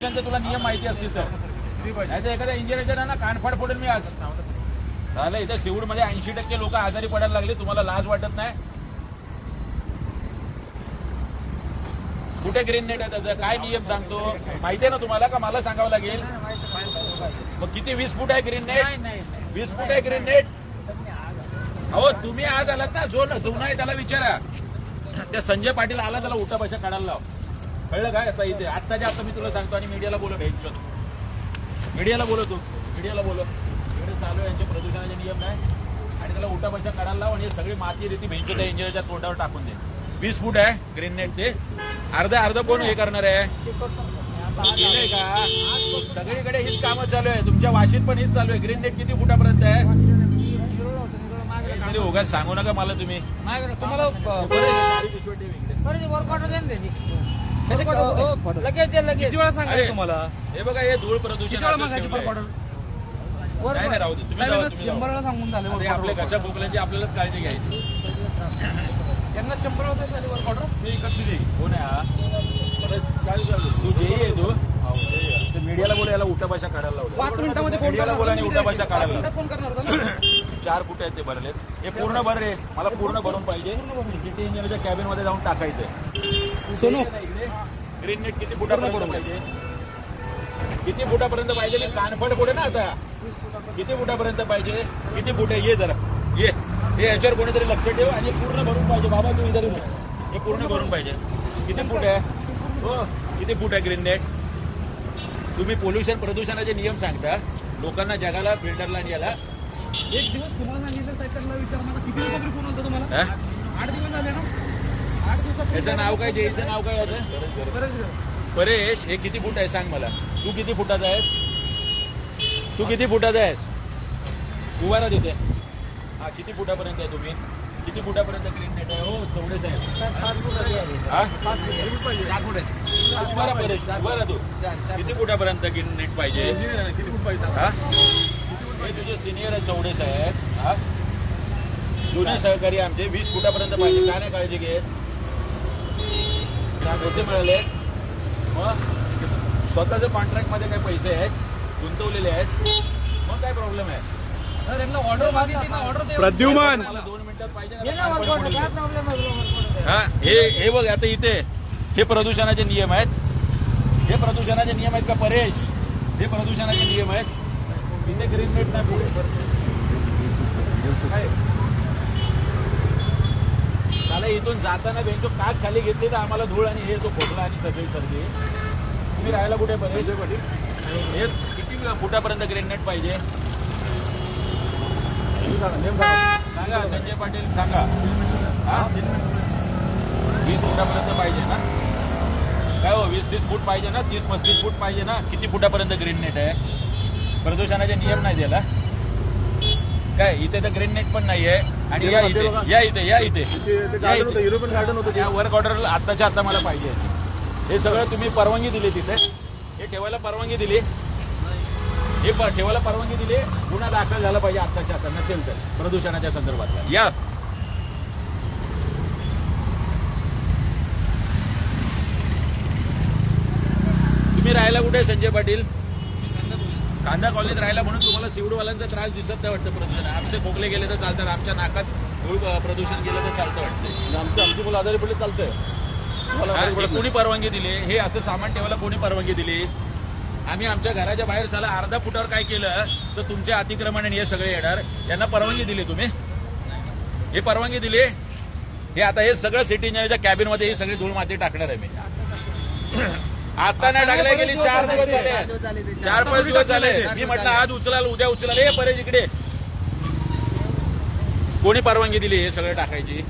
तुला नियम माहिती असतील तर. नाही तर एखाद्या इंजिनियरच्या ना कानफाड पडेल मी आज. झालं इथे सिवूडमध्ये ऐंशी टक्के लोक आजारी पडायला लागले तुम्हाला लाज वाटत नाही? कुठे ग्रीन नेट आहे त्याचा? काय नियम सांगतो? माहिती आहे ना तुम्हाला का? मला सांगावं लागेल. मग किती वीस फूट आहे ग्रीन नेट वीस फूट आहे ग्रीन नेट अहो तुम्ही आज आलात ना जो जुना आहे त्याला विचारा. त्या संजय पाटील आला त्याला उठा बशा काढायला लाव. कळलं काय? आता इथे आत्ताच्या आता मी तुला सांगतो आणि मीडियाला बोलव भेटचो मीडियाला बोलवतो मीडियाला बोलव इकडे चालू आहे यांचे प्रदूषणाचे नियम नाही. आणि त्याला उठा बशा काढायला लाव आणि हे सगळी माती रेती भेंचो त्या इंजिनियरच्या तोंडावर टाकून दे. वीस फूट आहे ग्रीन नेट ते. अर्ध अर्ध कोण हे करणार आहे? का? सगळीकडे हीच कामं चालू आहे. तुमच्या वाशीत पण हीच चालू आहे. ग्रीन नेट किती फुटापर्यंत आहे? उगाच सांगू नका मला तुम्ही. तुम्हाला लगेच दे, लगेच किती वेळा सांगायचं तुम्हाला? हे बघा हे धूळ प्रदूषण किती वेळा असंच मागायची ठेवलंय. वर्क ऑर्डर नाही नाही राहू दे. तुम्ही जावा, तुम्ही शंभर. वेळा सांगून झाले आपल्या ऑर्डर घरच्या बोकल्याची आपल्यालाच काळजी घ्यायची. त्यांना शंभर वेळा झाले वर्क ऑर्डर मी इकडची देई. कोण आहे हा. काय चालू तू जेई आहे तू. ते मीडियाला बोला याला उठा भाषा काढायला लावलं. पाच मिनिटामध्ये फोन मीडियाला बोला आणि उठा भाषा काढायला. फोन करणार होता ना चार फुट आहेत ते भरलेत. हे पूर्ण भर रे. मला पूर्ण भरून पाहिजे. सिटी इंजिनियरच्या कॅबिनमध्ये जाऊन टाकायचंय. सोनू. ग्रीन नेट किती फुटापर्यंत पाहिजे? किती फुटापर्यंत पाहिजे? मी कानफड पुढे ना आता? किती फुटापर्यंत पाहिजे? किती फुट? आहे ये जरा. ये. हे याच्यावर कोणीतरी लक्ष ठेव आणि पूर्ण भरून पाहिजे. बाबा तू इधर ये. हे पूर्ण भरून पाहिजे. किती फूट? आहे हो. किती फूट आहे ग्रीन नेट तुम्ही पोल्युशन प्रदूषणाचे नियम सांगता. लोकांना जगाला बिल्डरला आणि याला. एक दिवस तुम्हाला सांगितलं विचार माझा किती दिवसापूर्वी फोन होता तुम्हाला? आठ दिवस झाले ना? याचं नाव काय? जेईचं नाव काय याचं? परेश हे किती फूट आहे? सांग मला. तू किती फुटाचा आहेस? तू किती फुटाचा आहेस? उभारा तिथे. हा किती फुटापर्यंत आहे तुम्ही? किती फुटापर्यंत ग्रीन नेट आहे? हो चौडेच आहे. हा? परेश उभा तू. किती फुटापर्यंत ग्रीन नेट पाहिजे? किती फूट पाहिजे हा? हे तुझे सिनियर आहे चौडेस आहे हा? जुने सहकारी आमचे वीस फुटापर्यंत पाहिजे. काय नाही काळजी घेत? पैसे मिळाले मग स्वतःच्या कॉन्ट्रॅक्टमध्ये काही पैसे आहेत गुंतवलेले आहेत. मग काय प्रॉब्लेम आहे? सर यांना ऑर्डर मागितली ना ऑर्डर प्रद्युमन! मला दोन मिनिटात पाहिजे ना, वर्क ऑर्डर काय? प्रॉब्लेम आहे? हा हे हे बघ आता इथे हे प्रदूषणाचे नियम आहेत. हे प्रदूषणाचे नियम आहेत का परेश? हे प्रदूषणाचे नियम आहेत. इथे ग्रीन नेट नाही पुढे. काय? त्याला इथून जाताना बेंचो काच खाली घेतली तर आम्हाला धूळ आणि हे तो खोकला आणि सगळी सर्दी. तुम्ही राहायला कुठे परेश हे किती फुटापर्यंत ग्रीन नेट पाहिजे? सांगा संजय पाटील सांगा. हा? वीस फुटापर्यंत पाहिजे ना? काय हो वीस तीस फूट पाहिजे ना? तीस पस्तीस फूट पाहिजे ना? किती फुटापर्यंत ग्रीन नेट आहे? प्रदूषणाचे नियम नाही द्यायला काय इथे तर ग्रीन नेट पण नाहीये. आणि या इथे या इथे या इथे. या इथे. युरोपियन गार्डन होतं या वर्क ऑर्डर आत्ताच्या आता मला पाहिजे. हे सगळं तुम्ही परवानगी दिली तिथे. हे ठेवायला परवानगी दिली. हे प- ठेवायला परवानगी दिली. गुन्हा दाखल झाला पाहिजे आत्ताच्या आता नसेल तर प्रदूषणाच्या संदर्भात या. तुम्ही राहायला कुठे आहे, संजय पाटील? कांदा कॉलनीत राहिला म्हणून तुम्हाला सिवडवाल्यांचा त्रास दिसत नाही वाटतं प्रदूषण. आमचे खोकले गेले तर चालतात आमच्या नाकात धूळ प्रदूषण गेलं तर चालतं वाटतं आमची आमची मुलं आजारी पडले चालतंय. कोणी परवानगी दिली? हे असं सामान ठेवायला कोणी परवानगी दिली? आम्ही आमच्या घराच्या बाहेर साला अर्धा फुटावर काय केलं तर तुमच्या अतिक्रमण आणि हे सगळे येणार. यांना परवानगी दिली तुम्ही? हे परवानगी दिली? हे आता हे सगळं सिटी इंजिनियरच्या कॅबिनमध्ये ही सगळी धूळ माती टाकणार आहे मी. आता नाही टाकले गेली चार दिवस झाले. चार पाच दिवस झाले. मी म्हटलं आज उचलाल उद्या उचलाल हे परेश इकडे. कोणी परवानगी दिली हे सगळं टाकायची?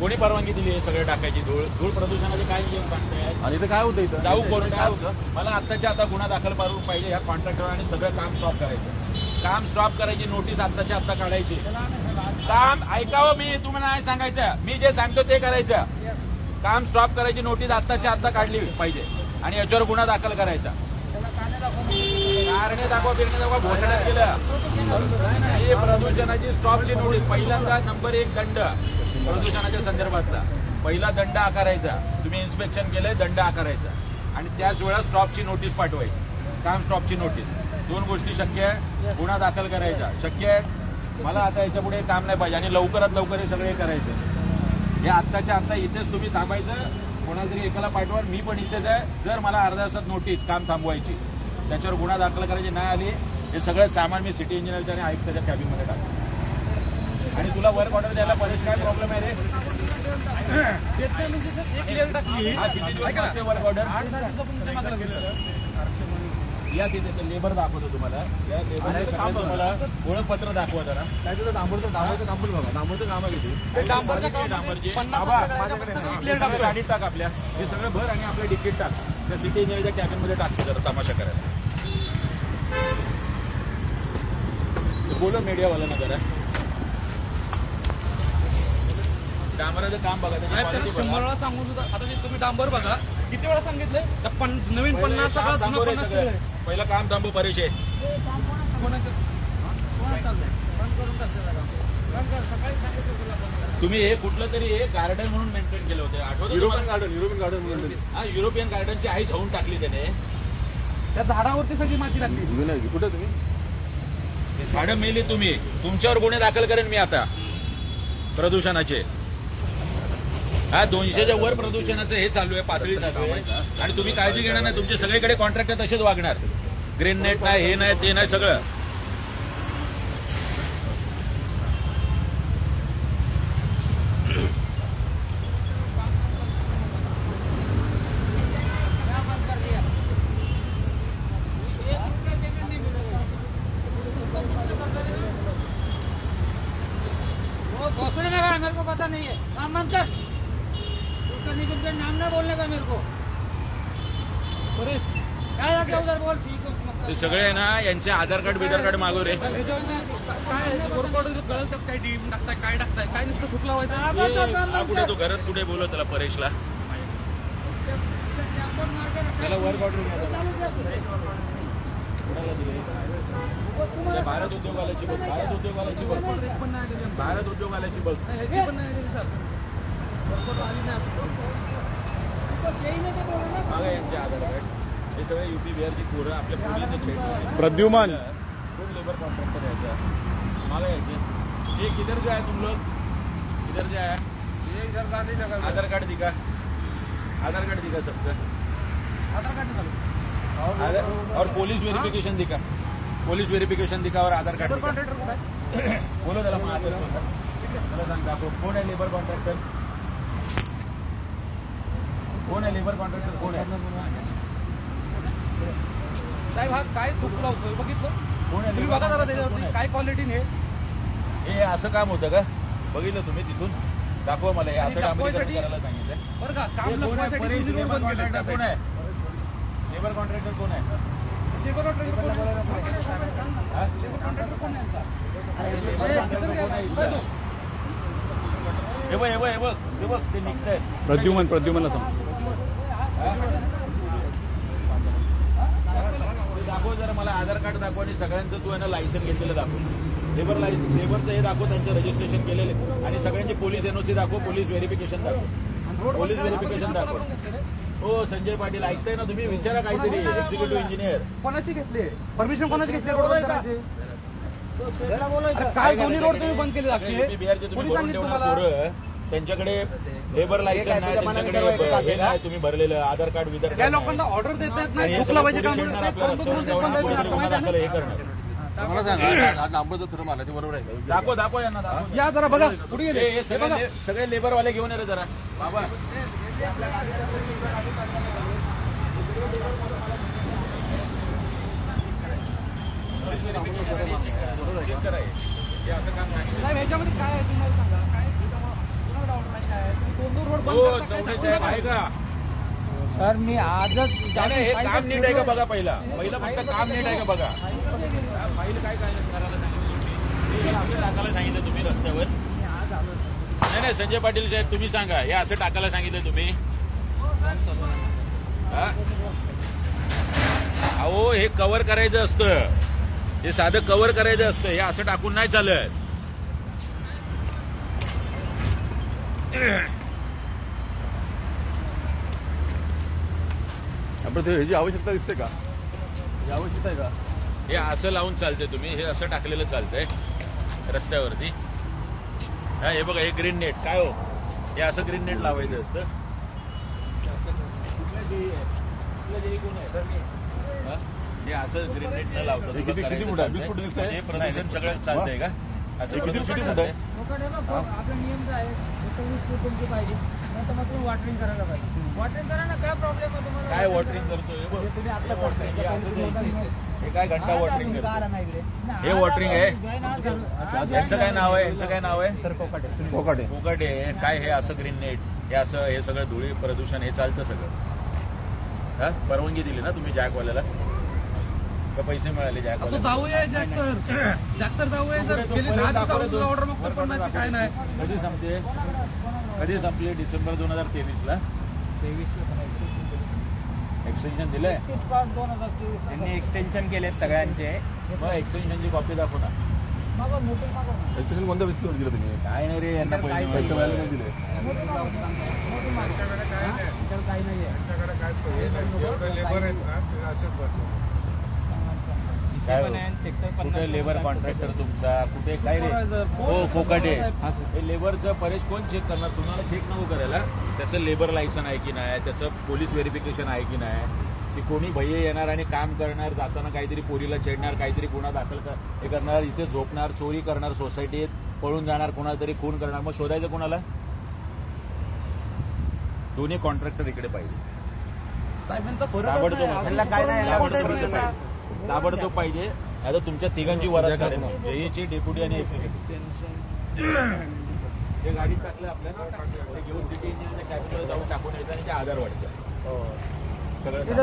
कोणी परवानगी दिली हे सगळं टाकायची? धूळ धूळ प्रदूषणाचे काय नियम सांगताय आणि इथं काय होतं इथं? जाऊ करून काय होतं? मला आत्ताच्या आता गुन्हा दाखल करून पाहिजे ह्या कॉन्ट्रॅक्टर आणि सगळं काम स्टॉप करायचं. काम स्टॉप करायची नोटीस आत्ताच्या आत्ता काढायची. काम ऐकावं मी तुम्हाला नाही सांगायचं. मी जे सांगतो ते करायचं. काम स्टॉप करायची नोटीस आत्ताच्या आत्ता काढली पाहिजे. आणि याच्यावर गुन्हा दाखल करायचा. कारणे दाखवा बिरणे दाखवा घोषणात केलं ही प्रदूषणाची स्टॉपची नोटीस पहिल्यांदा नंबर एक दंड प्रदूषणाच्या संदर्भातला. पहिला दंड आकारायचा. तुम्ही इन्स्पेक्शन केलंय दंड आकारायचा. आणि त्याच वेळा स्टॉपची नोटीस पाठवायची. काम स्टॉपची नोटीस दोन गोष्टी शक्य आहे. गुन्हा दाखल करायचा. शक्य आहे. मला आता याच्यापुढे काम नाही पाहिजे. आणि लवकरात लवकर हे सगळे करायचे. हे आत्ताच्या आत्ता इथेच तुम्ही थांबायचं. कोणाला तरी एकाला पाठवा मी पण इथेच आहे. जर मला अर्ध्या तासात नोटीस काम थांबवायची. त्याच्यावर गुन्हा दाखल करायची नाही आली हे सगळं सामान मी सिटी इंजिनियरच्या आणि आयुक्ताच्या कॅबिनमध्ये टाकतो. आणि तुला वर्क ऑर्डर द्यायला परेश काय प्रॉब्लेम आहे रे? किती वर्क ऑर्डर आठ दहा दिवसापासून ते मागायला गेलं या तिथे लेबर दाखवतो तुम्हाला. या लेबर तुम्हाला ओळखपत्र दाखवा जरा काय तिथं डांबरचं डांबरचं डांबर बघा. डांबरचं काम आहे किती डांबरचं हे सगळं गाडीत टाक आपल्या. हे सगळं भर आणि आपलं तिकीट टाक. त्या सिटी इंजिनियरच्या कॅबिनमध्ये टाकतो जरा तमाशा करायला. ते बोलो मीडियावाल्यांना जरा. डांबराचं काम बघा शंभर. वेळा सांगून सुद्धा आता तुम्ही डांबर बघा किती वेळा पण नवीन पन्नास सगळा पन्नास. पहिलं काम थांबू कर. तुम्ही हे कुठलं तरी हे गार्डन म्हणून मेंटेन केलं होतं. आठवतं युरोपियन? गार्डन युरोपियन गार्डन म्हणून हा युरोपियन गार्डनची आई धावून टाकली त्याने. त्या झाडावरती सगळी माती लागली. कुठे तुम्ही? झाडं मेली तुम्ही. तुमच्यावर गुन्हे दाखल करेन मी आता. प्रदूषणाचे. हा दोनशेच्या वर प्रदूषणाचं हे चालू आहे पातळी चालू आहे. आणि तुम्ही काळजी घेणार नाही तुमचे सगळीकडे कॉन्ट्रॅक्टर तसेच वागणार. ग्रीन नेट नाही हे नाही ते नाही सगळं. वो भोसड़ी है, मेरे पता नहीं है नाम बंद कर उसका निकुंज का नाम ना बोलने का मेरे को परेश क्या लगे उधर बोल ठीक है मत ते सगळे आहे ना यांचे आधार कार्ड बिधार कार्ड मागव रे काय वर्क ऑर्डर कळत काय डीम टाकताय काय टाकताय काय नुसतं खूप लावायचं हा कुठे तू घरात कुठे बोलव त्याला परेशला त्याला वर्क ऑर्डर भारत उद्योगालाची बघ भारत उद्योगालाची बघ पण नाही दिली. भारत उद्योगालाची बघ मागा यांचे आधार कार्ड हे सगळे युपी बिहारची पोरं आपल्या पोलीसचे छेड प्रद्युमन. कोण लेबर कॉन्ट्रॅक्टर यायचा. मागा यायचे. ये किधर से आए तुम लोग किधर आधार कार्ड दिखा. आधार कार्ड दिखा सबका. आधार कार्ड नाही और पुलिस वेरिफिकेशन दिखा. पुलिस वेरिफिकेशन दिखा और आधार कार्ड? बोलो त्याला मग आधार. मला सांग कोण आहे लेबर कॉन्ट्रॅक्टर कोण आहे लेबर कॉन्ट्रॅक्टर कोण आहे साहेब हा काय खूप लावतोय बघितलं? तुम्ही बघा जरा त्याच्यावरती? काय क्वालिटीने हे. असं काम होतं का? बघितलं तुम्ही तिथून? दाखवा मला हे असं दाखवायसाठी- करायला सांगितलं बरं का काम हे कोण आहे? लेबर रोड बंद केले कॉन्ट्रॅक्टर कोण आहे? लेबर कॉन्ट्रॅक्टर कोण आहे? लेबर कॉन्ट्रॅक्टर कोण आहे? हा? लेबर कॉन्ट्रॅक्टर कोण यांचा? हे बघ हे बघ हे बघ हे बघ ते निघतंय. प्रद्युमन प्रद्युमनला सांग. ते दाखव जरा मला आधार कार्ड दाखव आणि सगळ्यांचं तू यांना लायसन घेतलेलं दाखव. लेबर लायसन लेबरचं हे दाखव त्यांचं रजिस्ट्रेशन केलेले आणि सगळ्यांचे पोलीस एनओसी दाखव पोलीस व्हेरिफिकेशन दाखव. पोलीस व्हेरिफिकेशन दाखव. हो संजय पाटील ऐकताय ना तुम्ही? विचारा काहीतरी एक्झिक्युटिव्ह इंजिनियर कोणाची घेतली? परमिशन कोणाची घेतली काय दोन्ही रोड तुम्ही बंद केले तुम्हाला? पोरं? त्यांच्याकडे लेबर लायसन नाही त्यांच्याकडे हे नाही तुम्ही भरलेलं आधार कार्ड विधार त्या. लोकांना ऑर्डर देत नाहीत आणि नाही हे भूक लावायचे काम परंतु गुन्हा दाखल हे करणार मला सांगा आज ते बरोबर आहे का? दाखव दाखव यांना दाखव ना. या जरा बघा कुठे हे- गेले हे सगळे ले- सगळे लेबरवाले घेऊन ये रे जरा बाबा हे. हे नाही ह्याच्यामध्ये काय आहे तुम्हाला सांगा काय कुणाकडे order नाही काय आहे? हो का? सर मी आजच नाही, नाही, हे काम नीट आहे का बघा पहिला? पहिलं फक्त काम नीट आहे का बघा. फाईल काय काय करायला सांगितलं तुम्ही हे असं टाकायला सांगितलं तुम्ही रस्त्यावर. नाही नाही संजय पाटील साहेब तुम्ही सांगा. हे असं टाकायला सांगितलं तुम्ही. हा? अहो हे कव्हर करायचं असतं. हे साधं कव्हर करायचं असतं. हे असं टाकून नाही चालत पण ते ह्याची आवश्यकता दिसते का? ही आवश्यकता आहे का? हे असं लावून चालतंय तुम्ही हे असं टाकलेलं चालतंय रस्त्यावरती. हा हे बघा हे ग्रीन नेट काय हो? हे असं ग्रीन नेट लावायचं असतं? हा? हे असं ग्रीन नेट न लावता हे किती- किती फूट आहे? वीस फूट दिसतंय? हे प्रदूषण सगळं चालतंय का? असं किती- किती फूट? आहे? हे बघ, आपला नियम काय आहे एकोणीस फूट तुमची पाहिजे. नाही तर मग तुम्ही वॉटरिंग करायला पाहिजे. वॉटरिंग करा ना काय प्रॉब्लेम आहे तुम्हाला? काय वॉटरिंग करतोय? हे बघ. हे watering, हे असं द्यायचं. हे काय घंटा वॉटरिंग करतो हे वॉटरिंग आहे? यांचं काय नाव आहे? यांचं काय नाव आहे? फोकाट आहे फुकट आहे काय हे असं ग्रीन नेट हे असं हे सगळं धुळी प्रदूषण हे चालतं सगळं. हा? परवानगी दिली ना तुम्ही जॅकवाल्याला? का पैसे मिळाले तो जॅकवाल्याला जाऊया जॅक्टर जॅक्टर जाऊया. सर गेली दहा दिवसावर तुला ऑर्डर मग पडण्याची काय नाही. कधी संपते? कधी संपली? डिसेंबर दोन हजार तेवीस ला एक्सटेन्शन दिलंय? दोन हजार त्यांनी एक्सटेन्शन केलेत सगळ्यांचे. मग एक्सटेन्शनची कॉपी दाखव ना ना. एक्सटेन्शन कोणत्या विषयावर दिलं तुम्ही काय नाही रे यांना पैसे मिळाले नाही. दिले मोठी मागव. मोठी मागव. त्याच्यावर काही नाहीये काय पण हो? कुठे लेबर कॉन्ट्रॅक्टर तुमचा कुठे काय रे? हो फोकाटे हे लेबरचं परेश कोण चेक करणार? तुम्हाला चेक नको करायला. त्याचं लेबर लायसन आहे की नाही? त्याचं पोलीस व्हेरिफिकेशन आहे की नाही? की कोणी भैये येणार आणि काम करणार जाताना काहीतरी पोरीला छेडणार काहीतरी गुन्हा दाखल हे करणार इथे झोपणार चोरी करणार सोसायटीत पळून जाणार कोणाला तरी खून करणार. मग शोधायचं कोणाला? दोन्ही कॉन्ट्रॅक्टर इकडे पाहिजे. साहेबांचा फरक ताबडतोब नाही. ताबडतोब पाहिजे. आता तुमच्या तिघांची वरात काढेल जेईची डेप्युटी आणि हे गाडीत टाकलं आपल्याला घेऊन सिटी कॅबिनमध्ये जाऊन टाकून आणि ते आधार वाढतं.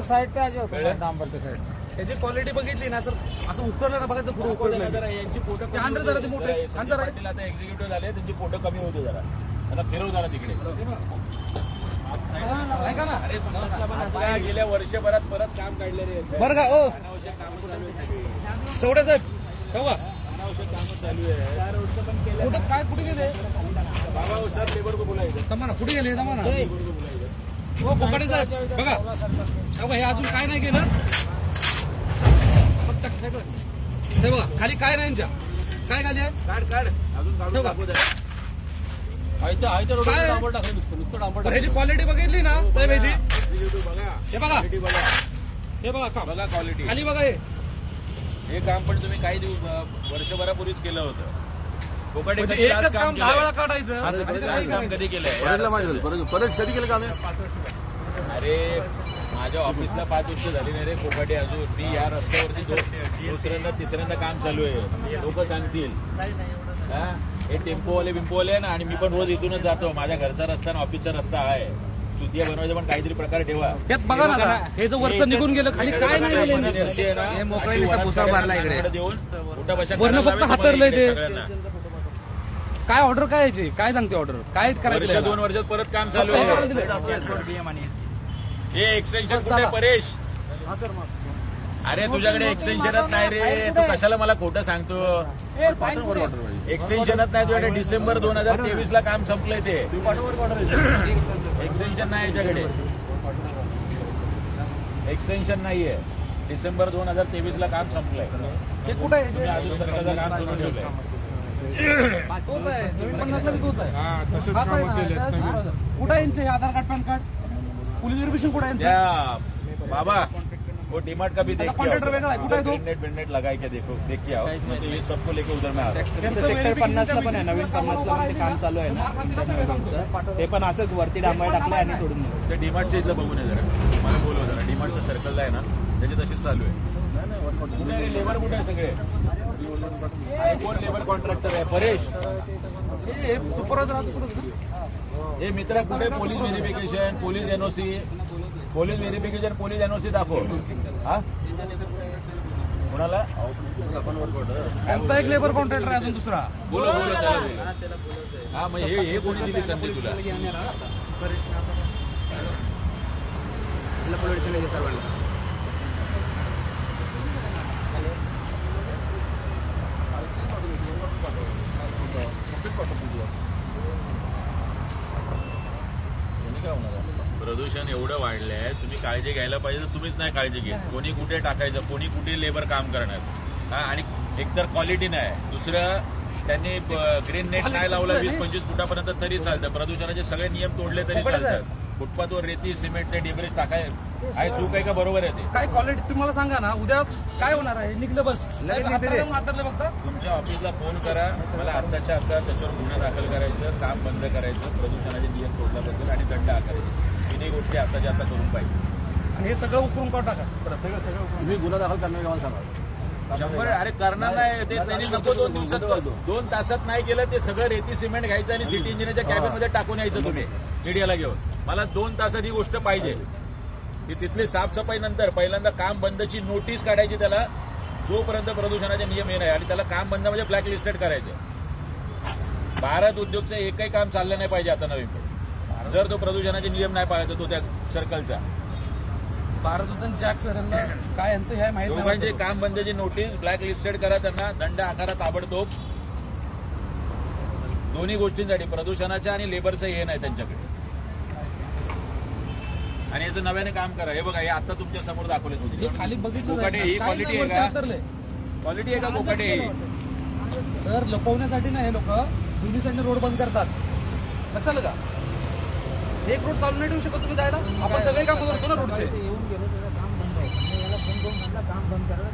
साईड कळलं? त्याची क्वालिटी बघितली ना सर. असं उतरलं ना बघा तर जरा यांची फोटो जरा ते मोठे. आता एक्झिक्युटिव्ह झाले त्यांची फोटो कमी होते जरा. आता फिरव जरा तिकडे. ना गेल्या वर्षभरात परत काम काढले रे. बरं का ओ. चौडे साहेब ठेवा. अनावश्यक कामं चालू आहे कुठं काय कुठे गेले? बाबा हो, सर लेबर को बोलायचं तमा ना कुठे गेले तमा ना हो कोकाटे साहेब बघा. बघा हे अजून काय नाही केलं. फक्त साहेब बघा खाली काय नाही काय खाली आहे? काढ काढ. अजून काढून ठेवा. दाखवू द्या. आहे तर आहे तर रोडवर काय? ह्याची क्वालिटी बघितली ना साहेब ह्याची. हे बघा. हे बघा काम बघा क्वालिटी खाली बघा हे. हे काम पण तुम्ही काही दिवस वर्षभरापूर्वीच केलं होतं. म्हणजे एकच काम दहा केलंय? वेळा काढायचं. आणि कधी काम केलंय? झालं बरेच बरेच कधी केलं काम हे? अरे माझ्या ऑफिसला पाच वर्ष झाली नाही रे कोकाटे अजून. मी या रस्त्यावरती दो- दुसऱ्यांदा तिसऱ्यांदा काम चालू आहे. लोक सांगतील. हा? हे टेम्पोवाले बिंपोवाले आहे ना आणि मी पण रोज इथूनच जातो. माझ्या घरचा रस्ता आणि ऑफिसचा रस्ता आहे. चुतिया बनवायचा पण काहीतरी प्रकार ठेवा. बघा ना आता, हे जर वरचं निघून गेलं खाली काय नाही गेलं अशी देऊन उठा बशा वरनं करायला फक्त लावेल हातरलंय इकडे ते. सगळ्यांना. काय ऑर्डर काय यायची काय सांगते ऑर्डर काय वर्ष करायचं दोन वर्षात परत काम चालू आहे. हे एक्सटेन्शन कुठे परेश? अरे तुझ्याकडे एक्सटेन्शनच नाही रे. तू कशाला मला खोटं सांगतो? एक्सटेन्शनच नाही तुझ्याकडे. डिसेंबर दोन हजार तेवीस ला काम संपलंय ते. एक्सटेन्शन नाही याच्याकडे. एक्सटेन्शन नाहीये डिसेंबर दोन हजार तेवीस ला काम संपलंय. ते कुठं आहे? तुम्ही अजून सरकारचं काम सुरू ठेवलंय. कुठं यांचे? हे Aadhaar card PAN card? Police verification कुठं बाबा. वो डीमार्ट का भी देख के कॉन्ट्रैक्टर वेगळा आहे, कुठं आहे तो? ग्रेनेड ब्रेनेड लगा के देखो देख के आओ। नहीं तो ये सबको लेके उधर में आ हूं. सेक्टर पन्नासला पण आहे नवीन पन्नासला पण ते काम चालू आहे ना. ते पण असंच वरती डांबळ टाकलंय आणि सोडून ते डीमार्टच्या इथलं बघून आहे जरा. मला बोलव जरा. डीमार्टचं सर्कल आहे ना त्याची तशीच चालू आहे. लेबर कुठे आहे सगळे? कोण लेबर कॉन्ट्रॅक्टर आहे? परेश. हे- हे सुपरवायझर? हे मित्र कुठे police verification police NOC police verification police NOC दाखव. हा? कोणाला? एक लेबर कॉन्ट्रॅक्टर आहे अजून दुसरा. बोलो बोलो त्याला बोलो हा मग हे हे कोणी दिली संधी तुला? प्रदूषण एवढं वाढलंय तुम्ही काळजी घ्यायला पाहिजे तर तुम्हीच नाही काळजी घेत. कोणी कुठे टाकायचं कोणी कुठे लेबर काम करणार. हा आणि एकतर क्वालिटी नाही दुसरं त्यांनी ग्रीन नेट नाही लावलं वीस पंचवीस फुटापर्यंत तरी चालतं. प्रदूषणाचे सगळे नियम तोडले तरी चालतात. फुटपाथवर रेती सिमेंट ते डेब्रिज टाकाय आहे चूक आहे का? बरोबर आहे ते. काय क्वालिटी तुम्हाला सांगा ना उद्या काय होणार आहे? निघलं बस. हातरलं तुमच्या ऑफिसला फोन करा. मला आत्ताच्या आता त्याच्यावर गुन्हा दाखल करायचं काम बंद करायचं प्रदूषणाचे नियम तोडल्याबद्दल आणि दंड आकारायचे. तिन्ही गोष्टी आताच्या आता करून पाहिजे. हे सगळं उकरून काढून टाका. परत सगळं सगळं तुम्ही गुन्हा दाखल करणार का सांगा. शंभर अरे करणार नाही ते त्यांनी नको दोन दिवसात दोन तासात नाही केलं ते सगळं रेती सिमेंट घ्यायचं आणि सिटी इंजिनियरच्या कॅबिनमध्ये टाकून यायचं तुम्ही मीडियाला घेऊन. मला दोन तासात ही गोष्ट पाहिजे. की तिथली साफसफाई नंतर पहिल्यांदा काम बंदची नोटीस काढायची त्याला जोपर्यंत प्रदूषणाचे नियम हे नाही आणि त्याला काम बंद म्हणजे ब्लॅक लिस्टेड करायचे. भारत उद्योगचं एकही काम चाललं नाही पाहिजे आता नवीन. जर तो प्रदूषणाचे नियम नाही पाळतो तो त्या सर्कलचा भारत जॅक सर यांना काय यांचं हे माहीत दोघांचे नाही काम बंदची नोटीस ब्लॅक लिस्टेड करा त्यांना दंड आकारा ताबडतोब. दोन्ही गोष्टींसाठी प्रदूषणाच्या आणि लेबरचं हे नाही त्यांच्याकडे. आणि याचं नव्याने काम करा. हे बघा हे आता तुमच्यासमोर दाखवले तुम्ही. खाली बघितलं कोकाटे ही क्वालिटी आहे का. क्वालिटी आहे का कोकाटे? ही सर लपवण्यासाठी ना हे लोक. दोन्ही साईडने रोड बंद करतात. लक्षात का? एक रोड चालू नाही ठेवू शकत तुम्ही जायला. आपण सगळे काम करतो ना रोडचे ಬಂತಾರೆ